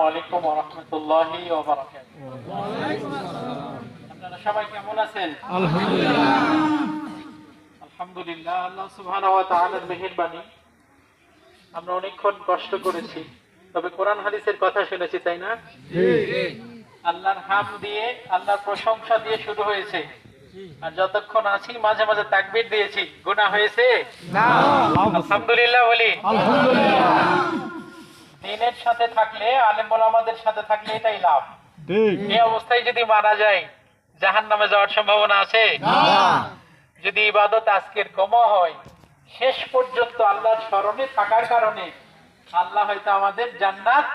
আসসালামু আলাইকুম ওয়া রাহমাতুল্লাহি ওয়া বারাকাতুহু আপনারা সবাই কেমন আছেন? আলহামদুলিল্লাহ। আল্লাহ সুবহানাহু ওয়া তাআলার মেহেরবানি। আমরা অনেকক্ষণ কষ্ট করেছি তবে কোরআন হাদিসের কথা শুনেছি তাই না? আল্লাহর হাম দিয়ে আল্লাহর প্রশংসা দিয়ে শুরু হয়েছে। আর যতক্ষণ আছি মাঝে মাঝে তাকবীর দিয়েছি। গুনাহ হয়েছে? আলহামদুলিল্লাহ বলি। দিনের সাথে থাকলে আলেম আমাদের সাথে থাকলে এটাই লাভ। এই অবস্থায় যদি মারা যায় জাহান নামে যাওয়ার সম্ভাবনা আছে? যদি ইবাদত আজকের কম হয় শেষ পর্যন্ত আল্লাহর স্মরণে থাকার কারণে আল্লাহ হয়তো আমাদের জান্নাত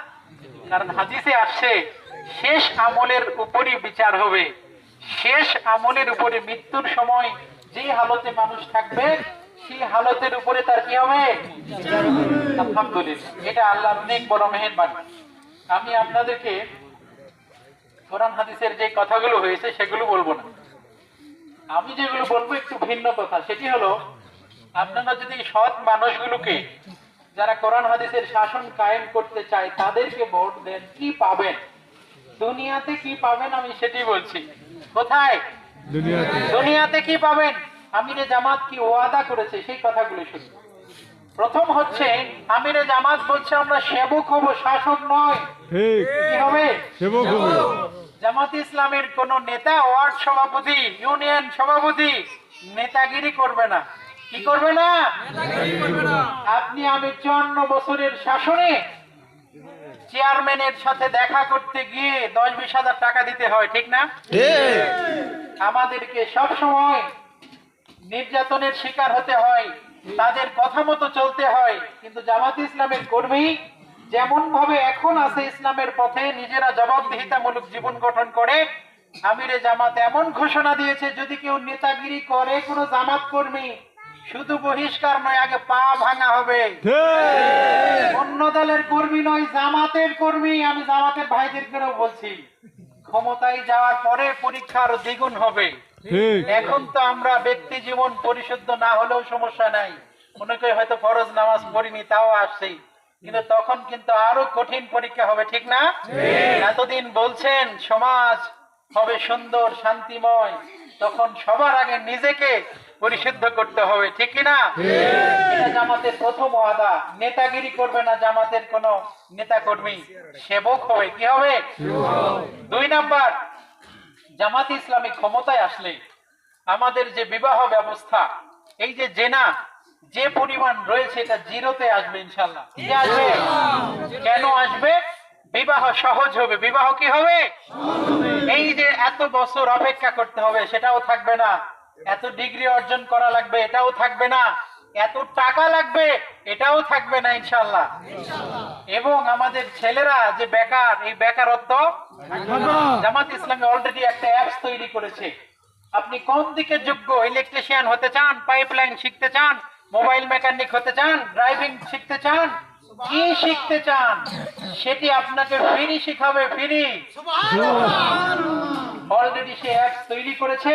কারণ হাদিসে আসছে শেষ আমলের উপরই বিচার হবে। শেষ আমলের উপরে মৃত্যুর সময় যে হালতে মানুষ থাকবে সেই হালতের উপরে তার কি হবে? আলহামদুলিল্লাহ এটা আল্লাহর অনেক বড় মেহেরবানি। আমি আপনাদেরকে কোরআন হাদিসের যে কথাগুলো হয়েছে সেগুলো বলব না। আমি যেগুলো বলব একটু ভিন্ন কথা সেটি হলো আপনারা যদি সৎ মানুষগুলোকে যারা কোরআন হাদিসের শাসন কায়েম করতে চায় তাদেরকে ভোট দেন কি পাবেন? দুনিয়াতে কি পাবেন আমি সেটি বলছি। কোথায়? দুনিয়াতে কি পাবেন? আমিরে জামাত কি ওয়াদা করেছে? সেই কথাগুলো শুনুন প্রথম হচ্ছে আমিরে জামাত বলছে আমরা সেবক হব শাসক নয়। কি হবে? জামাত ইসলামের কোন নেতা ওয়ার্ড সভাপতি ইউনিয়ন সভাপতি নেতাগিরি করবে না। কি করবে না? আপনি আমি চুয়ান্ন বছরের শাসনে চেয়ারম্যানের সাথে দেখা করতে গিয়ে দশ বিশ হাজার টাকা দিতে হয় ঠিক না? আমাদেরকে সব সময় নির্যাতনের শিকার হতে হয় তাদের কথা মতো চলতে হয়। কিন্তু জামাত ইসলামের কর্মী যেমন ভাবে এখন আছে ইসলামের পথে নিজেরা জবাবদিহিতামূলক জীবন গঠন করে আমিরে জামাত এমন ঘোষণা দিয়েছে যদি কেউ নেতাগিরি করে কোনো জামাত কর্মী শুধু বহিষ্কার নয় আগে পা ভাঙা হবে। অন্য দলের কর্মী নয় জামাতের কর্মী আমি জামাতের ভাইদের ভাইদেরকেও বলছি ক্ষমতায় যাওয়ার পরে পরীক্ষা আরও দ্বিগুণ হবে। এখন তো আমরা ব্যক্তি জীবন পরিশুদ্ধ না হলেও সমস্যা নাই। অনেকে হয়তো ফরজ নামাজ পড়িনি তাও আসছে। কিন্তু তখন কিন্তু আরও কঠিন পরীক্ষা হবে ঠিক না? এতদিন বলছেন সমাজ হবে সুন্দর শান্তিময়। তখন সবার আগে নিজেকে পরিশুদ্ধ করতে হবে ঠিক কি না? জামাতের প্রথম ওয়াদা। নেতাগিরি করবে না জামাতের কোন নেতা কর্মী সেবক হবে কি হবে? দুই নাম্বার জামাত ইসলামী ক্ষমতায় আসলে আমাদের যে বিবাহ ব্যবস্থা, এই যে জেনা, যে পরিমাণ রয়েছে এটা জিরোতে আসবে ইনশাল্লাহ কেন আসবে? বিবাহ সহজ হবে। বিবাহ কি হবে? এই যে এত বছর অপেক্ষা করতে হবে, সেটাও থাকবে না। এত ডিগ্রি অর্জন করা লাগবে, এটাও থাকবে না। এত টাকা লাগবে, এটাও থাকবে না ইনশাল্লাহ এবং আমাদের ছেলেরা যে বেকার, এই বেকারত্ব জামাত ইসলামে অলরেডি একটা অ্যাপস তৈরি করেছে। আপনি কোন দিকে যোগ্য ইলেকট্রিশিয়ান হতে চান পাইপলাইন শিখতে চান মোবাইল মেকানিক হতে চান ড্রাইভিং শিখতে চান, কি শিখতে চান, সেটি আপনাকে ফ্রি শিখাবে ফ্রি অলরেডি সে অ্যাপস তৈরি করেছে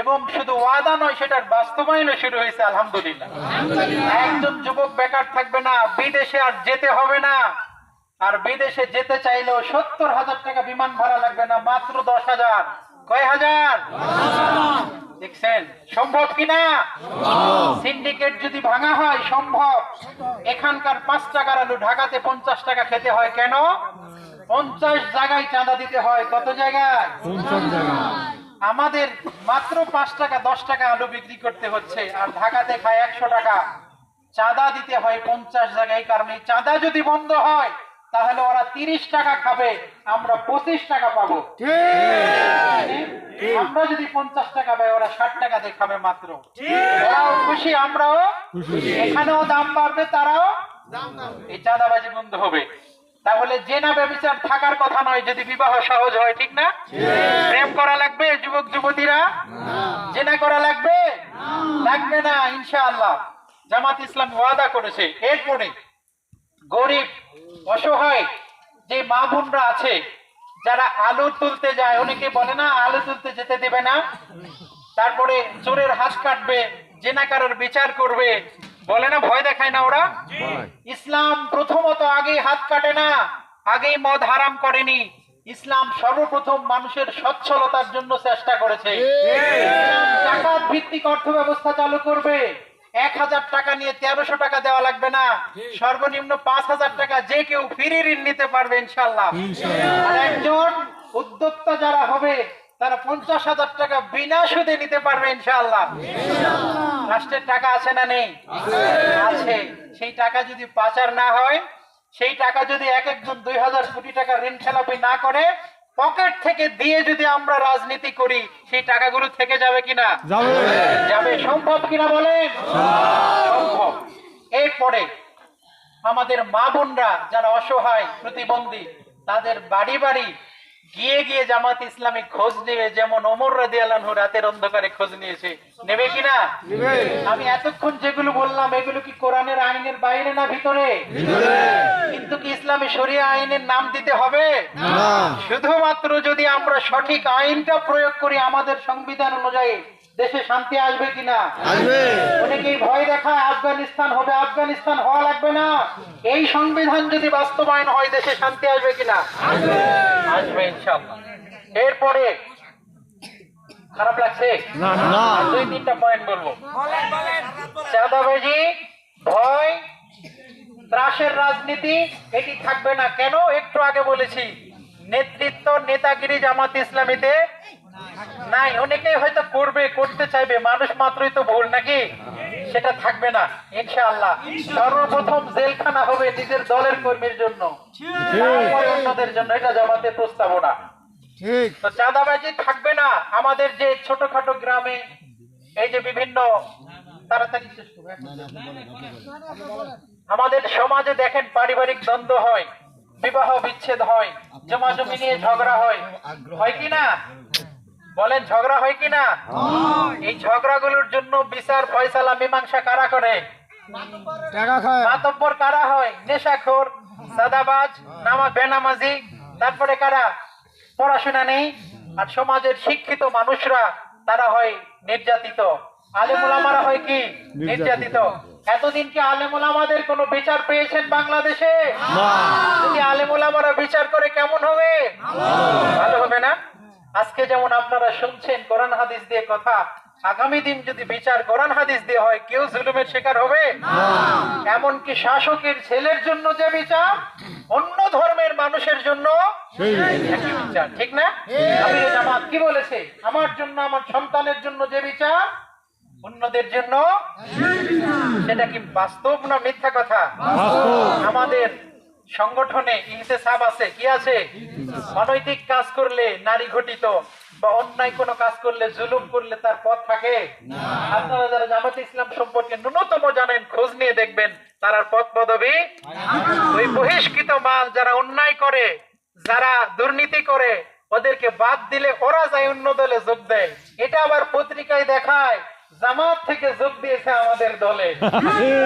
এবং শুধু ওয়াদা নয়, সেটার বাস্তবায়নও শুরু হয়েছে, আলহামদুলিল্লাহ। একজন যুবক বেকার থাকবে না, বিদেশে আর যেতে হবে না। আর বিদেশে যেতে চাইলেও সত্তর হাজার টাকা বিমান ভাড়া লাগবে না মাত্র দশ হাজার। কয় হাজার। দেখছেন? সম্ভব কিনা সিন্ডিকেট যদি ভাঙা হয় সম্ভব। এখানকার পাঁচ টাকার আলু ঢাকাতে পঞ্চাশ টাকা খেতে হয় কেন? পঞ্চাশ জায়গায় চাঁদা দিতে হয়। কত জায়গায়? আমাদের মাত্র পাঁচ টাকা দশ টাকা আলু বিক্রি করতে হচ্ছে আর ঢাকাতে খায় একশো টাকা। চাঁদা দিতে হয় পঞ্চাশ জায়গায় এই কারণে চাঁদা যদি বন্ধ হয় তাহলে ওরা তিরিশ টাকা খাবে আমরা পঁচিশ টাকা পাবো। আমরা যদি পঞ্চাশ টাকা পাই ওরা ষাট টাকা দিয়ে খাবে মাত্র। ওরাও খুশি আমরাও এখানেও দাম বাড়বে তারাও এই চাঁদাবাজি বন্ধ হবে। তাহলে জেনা ব্যবচার থাকার কথা নয় যদি বিবাহ সহজ হয় ঠিক না? প্রেম করা লাগবে যুবক যুবতীরা? জেনা করা লাগবে? লাগবে না ইনশাআল্লাহ। জামাত ইসলাম ওয়াদা করেছে এরপরে গরিব অসহায় যে মা বোনরা আছে যারা আলু তুলতে যায় অনেকে বলে না আলু তুলতে যেতে দেবে না। তারপরে চোরের হাত কাটবে জেনাকারের বিচার করবে। বলে না ভয় দেখায় না ওরা? ইসলাম প্রথমত আগে হাত কাটে না আগেই মদ হারাম করেনি। ইসলাম সর্বপ্রথম মানুষের সচ্ছলতার জন্য চেষ্টা করেছে। ইসলাম জাকাত ভিত্তিক অর্থ ব্যবস্থা চালু করবে। এক হাজার টাকা নিয়ে তেরোশো টাকা দেওয়া লাগবে না। সর্বনিম্ন পাঁচ হাজার টাকা যে কেউ ফ্রি ঋণ নিতে পারবে ইনশাল্লাহ আর একজন উদ্যোক্তা যারা হবে তারা পঞ্চাশ হাজার টাকা বিনা সুদে নিতে পারবে ইনশাল্লাহ রাষ্ট্রের টাকা আছে না নেই? আছে। সেই টাকা যদি পাচার না হয় সেই টাকা যদি এক একজন দুই হাজার কোটি টাকা ঋণ খেলাপি না করে পকেট থেকে দিয়ে যদি আমরা রাজনীতি করি সেই টাকাগুলো থেকে যাবে কিনা? যাবে। সম্ভব কিনা বলেন? সম্ভব। এরপরে আমাদের মা বোনরা যারা অসহায় প্রতিবন্ধী তাদের বাড়ি বাড়ি গিয়ে গিয়ে জামাত ইসলামী খোঁজ নেবে যেমন ওমর রাজি আল্লাহ রাতের অন্ধকারে খোঁজ নিয়েছে। নেবে কিনা আমি এতক্ষণ যেগুলো বললাম এগুলো কি কোরআনের আইনের বাইরে না ভিতরে? কিন্তু কি ইসলামী শরিয়া আইনের নাম দিতে হবে? শুধুমাত্র যদি আমরা সঠিক আইনটা প্রয়োগ করি আমাদের সংবিধান অনুযায়ী দেশে শান্তি আসবে কিনা? আসবে। অনেকেই ভয় দেখায় আফগানিস্তান হবে আফগানিস্তান হওয়া লাগবে না। এই সংবিধান যদি বাস্তবায়ন হয় দেশে শান্তি আসবে কিনা? আসবে। ইনশাআল্লাহ। এরপরে খারাপ লাগছে? না না। দুই তিনটা পয়েন্ট বলব। চাঁদাবাজি ভয় ত্রাসের রাজনীতি এটি থাকবে না। কেন? একটু আগে বলেছি নেতৃত্ব নেতাগিরি জামাত ইসলামীতে নাই অনেকেই হয়তো করবে করতে চাইবে মানুষ মাত্রই তো ভুল নাকি? সেটা থাকবে না ইনশাআল্লাহ। সর্বপ্রথম জেলখানা হবে নিজের দলের কর্মীর জন্য অন্যদের জন্য এটা জামাতের প্রস্তাবনা। তো চাঁদাবাজি থাকবে না আমাদের যে ছোটখাটো গ্রামে এই যে বিভিন্ন তাড়াতাড়ি। আমাদের সমাজে দেখেন পারিবারিক দ্বন্দ্ব হয় বিবাহ বিচ্ছেদ হয় জমা জমি নিয়ে ঝগড়া হয়। হয় কি না? বলেন ঝগড়া হয় কি না এই ঝগড়াগুলোর জন্য বিচার ফয়সালা মীমাংসা কারা করে? মাতব্বর কারা হয়? নেশাখোর সাদাবাজ নামা বেনামাজি তারপরে কারা? পড়াশোনা নেই আর সমাজের শিক্ষিত মানুষরা তারা হয় নির্যাতিত। আলেমুলামারা হয় কি? নির্যাতিত। এতদিন কি আলেমুলামাদের কোনো বিচার পেয়েছেন বাংলাদেশে? যদি আলেমুলামারা বিচার করে কেমন হবে? ভালো হবে না? আজকে যেমন আপনারা শুনছেন কোরআন হাদিস দিয়ে কথা আগামী দিন যদি বিচার কোরআন হাদিস দিয়ে হয় কেউ জুলুমের শিকার হবে? এমনকি শাসকের ছেলের জন্য যে বিচার অন্য ধর্মের মানুষের জন্য বিচার। ঠিক না? জামাত কি বলেছে? আমার জন্য আমার সন্তানের জন্য যে বিচার অন্যদের জন্য সেটা কি বাস্তব না মিথ্যা কথা? আমাদের সংগঠনে ইনতেসাব আছে কি আছে? অনৈতিক কাজ করলে নারী ঘটিত বা অন্যায় কোনো কাজ করলে জুলুম করলে তার পথ থাকে? আপনারা যারা জামাত ইসলাম সম্পর্কে ন্যূনতম জানেন খোঁজ নিয়ে দেখবেন তার পথ পদবি ওই বহিষ্কৃত মাল যারা অন্যায় করে যারা দুর্নীতি করে ওদেরকে বাদ দিলে ওরা যায় অন্য দলে যোগ দেয়। এটা আবার পত্রিকায় দেখায়। জামাত থেকে যোগ দিয়েছে আমাদের দলে।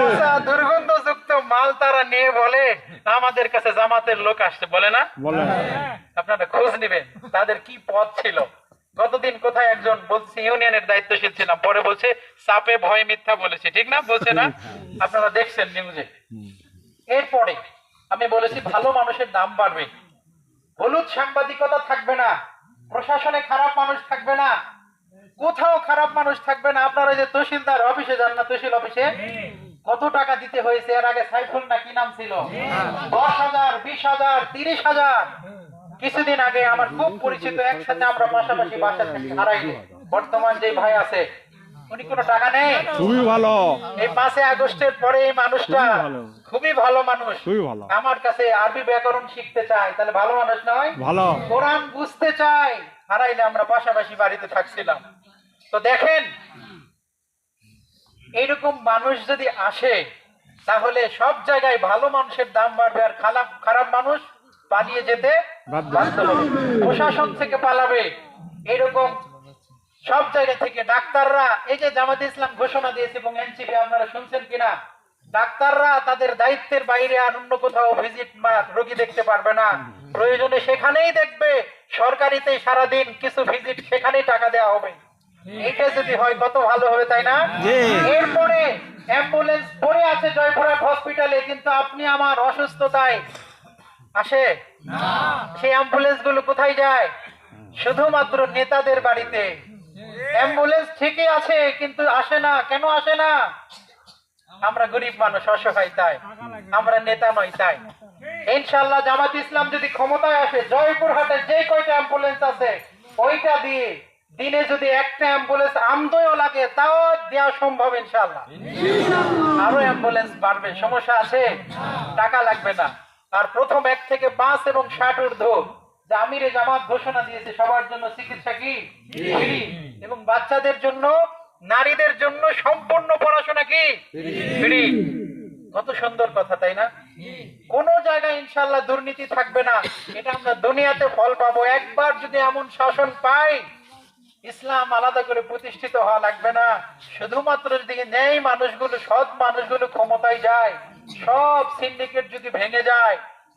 আচ্ছা, দুর্গন্ধযুক্ত মাল তারা নিয়ে বলে আমাদের কাছে জামাতের লোক আসছে। বলে না? আপনারা খোঁজ নেবেন তাদের কি পদ ছিল? গতদিন কোথায় একজন বলছে ইউনিয়নের দায়িত্বশীল ছিলাম। পরে বলছে সাপে ভয় মিথ্যা বলেছে। ঠিক না? বলছে না? আপনারা দেখছেন নিউজে। এরপরে আমি বলেছি ভালো মানুষের দাম বাড়বে। হলুদ সাংবাদিকতা থাকবে না। প্রশাসনে খারাপ মানুষ থাকবে না। কোথাও খারাপ মানুষ থাকবে না। আপনারা যে তহসিলদার অফিসে যান না তহসিল অফিসে? কত টাকা দিতে হয়েছে? এর আগে সাইফুল না কি নাম ছিল? দশ হাজার বিশ হাজার তিরিশ হাজার। কিছুদিন আগে আমার খুব পরিচিত একসাথে আমরা পাশাপাশি বাসা থাকি হারাইলে বর্তমান যে ভাই আছে উনি কোনো টাকা নেই? খুবই ভালো। এই পাঁচই আগস্টের পরে এই মানুষটা খুবই ভালো। মানুষ। খুবই ভালো। আমার কাছে আরবি ব্যাকরণ শিখতে চায় তাহলে ভালো মানুষ নয়? ভালো। কোরআন বুঝতে চাই হারাইলে আমরা পাশাপাশি বাড়িতে থাকছিলাম। তো দেখেন এইরকম মানুষ যদি আসে তাহলে সব জায়গায় ভালো মানুষের দাম বাড়বে আর খারাপ খারাপ মানুষ পালিয়ে যেতে বাধ্য। বাধ্য হবে। প্রশাসন থেকে পালাবে। এরকম সব জায়গা থেকে ডাক্তাররা এই যে জামাত ইসলাম ঘোষণা দিয়েছে এবং এনসিপি আপনারা শুনছেন কিনা ডাক্তাররা তাদের দায়িত্বের বাইরে আর অন্য কোথাও ভিজিট রোগী দেখতে পারবে না। প্রয়োজনে সেখানেই দেখবে সরকারিতে সারাদিন কিছু ভিজিট সেখানেই টাকা দেওয়া হবে। এইটা যদি হয় কত ভালো হবে তাই না? এরপরে অ্যাম্বুলেন্স পড়ে আছে জয়পুরহাট হসপিটালে কিন্তু আপনি আমার অসুস্থতায় আসে? সেই অ্যাম্বুলেন্সগুলো কোথায় যায়? শুধুমাত্র নেতাদের বাড়িতে। অ্যাম্বুলেন্স ঠিকই আছে কিন্তু আসে না। কেন আসে না? আমরা গরিব মানুষ অসহায় তাই। আমরা নেতা নই তাই। ইনশাল্লাহ জামাত ইসলাম যদি ক্ষমতায় আসে জয়পুরহাটে যে কয়টা অ্যাম্বুলেন্স আছে ওইটা দিয়ে দিনে যদি একটা অ্যাম্বুলেন্স আমদও লাগে তাও দেওয়া সম্ভব ইনশাল্লাহ আরও অ্যাম্বুলেন্স বাড়বে সমস্যা আছে টাকা লাগবে না। আর প্রথম এক থেকে পাঁচ এবং ষাট ঊর্ধ্ব যে আমিরে জামাত ঘোষণা দিয়েছে সবার জন্য চিকিৎসা কি? এবং বাচ্চাদের জন্য নারীদের জন্য সম্পূর্ণ পড়াশোনা কি? কত সুন্দর কথা তাই না? কোন জায়গায় ইনশাল্লাহ দুর্নীতি থাকবে না। এটা আমরা দুনিয়াতে ফল পাবো। একবার যদি এমন শাসন পাই ইসলাম আলাদা করে প্রতিষ্ঠিত হওয়া লাগবে না। শুধুমাত্র যদি ন্যায় মানুষগুলো, সৎ মানুষগুলো ক্ষমতায় যায়, সব সিন্ডিকেট যদি ভেঙে যায়,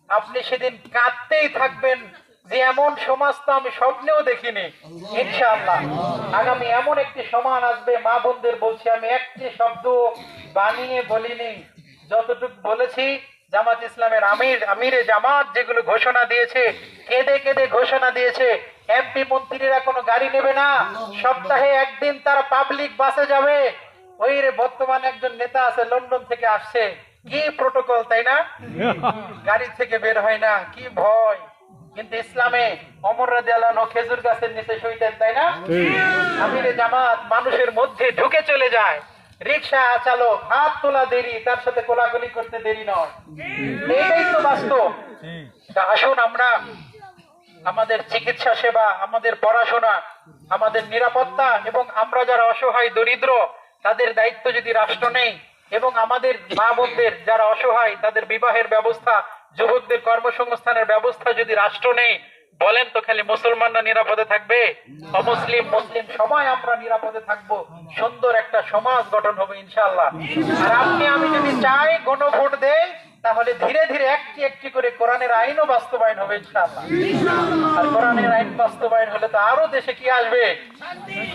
আপনি সেদিন কাঁদতেই থাকবেন যে এমন সমাজ তো আমি স্বপ্নেও দেখিনি। ইনশাআল্লাহ। আগামী এমন একটি সমান আসবে, মা বোনদের বলছি আমি একটি শব্দ বানিয়ে বলিনি। যতটুকু বলেছি, জামাত ইসলামের আমির, আমিরে জামাত যেগুলো ঘোষণা দিয়েছে, কেঁদে কেঁদে ঘোষণা দিয়েছে, এমপি মন্ত্রীরা গাড়ি নেবে না। সপ্তাহে একদিন তারা পাবলিক বাসে যাবে। ওই রে বর্তমানে একজন নেতা আছে লন্ডন থেকে আসছে। কি প্রোটোকল তাই না? গাড়ি থেকে বের হয় না কি ভয়। কিন্তু ইসলামে অমর রাদিয়াল্লাহু খেজুর গাছের নিচে শুইতেন তাই না? আমিরে জামাত মানুষের মধ্যে ঢুকে চলে যায়। রিক্সা চালক হাত তোলা দেরি তার সাথে কোলাকুলি করতে দেরি নয়। এটাই তো বাস্তব। আসুন আমরা আমাদের চিকিৎসা সেবা, আমাদের পড়াশোনা, আমাদের নিরাপত্তা এবং আমরা যারা অসহায়, দরিদ্র, তাদের দায়িত্ব যদি রাষ্ট্র নেই এবং আমাদের মা বোনদের যারা অসহায়, তাদের বিবাহের ব্যবস্থা, যুবকদের কর্মসংস্থানের ব্যবস্থা যদি রাষ্ট্র নেই, বলেন তো খালি মুসলমানরা নিরাপদে থাকবে? অমুসলিম, মুসলিম, সবাই আমরা নিরাপদে থাকব। সুন্দর একটা সমাজ গঠন হবে ইনশাআল্লাহ। আর আপনি, আমি যদি চাই গণভোট দেই, তাহলে ধীরে ধীরে একটি একটি করে কোরআনের আইনও বাস্তবায়ন হবে ইনশাআল্লাহ। আর কোরআনের আইন বাস্তবায়ন হলে তো আরও দেশে কি আসবে?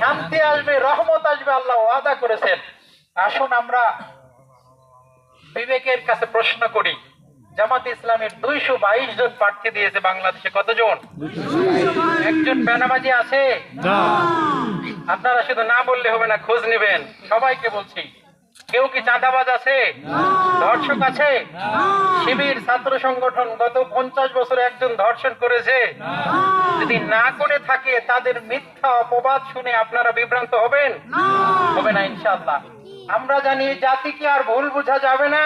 শান্তি। আসবে রহমত আসবে আল্লাহ ওয়াদা করেছেন। আসুন আমরা বিবেকের কাছে প্রশ্ন করি। জামাত ইসলামের দুইশো বাইশ জন প্রার্থী দিয়েছে বাংলাদেশে কতজন? একজন বেনামাজি আছে? আপনারা শুধু না বললে হবে না খোঁজ নেবেন। সবাইকে বলছি। কেউ কি চাঁদাবাজ আছে? ধর্ষক আছে? শিবির ছাত্র সংগঠন গত পঞ্চাশ বছর একজন ধর্ষণ করেছে। যদি না করে থাকে তাদের মিথ্যা অপবাদ শুনে আপনারা বিভ্রান্ত হবেন? হবে না ইনশাল্লাহ আমরা জানি জাতিকে আর ভুল বোঝা যাবে না।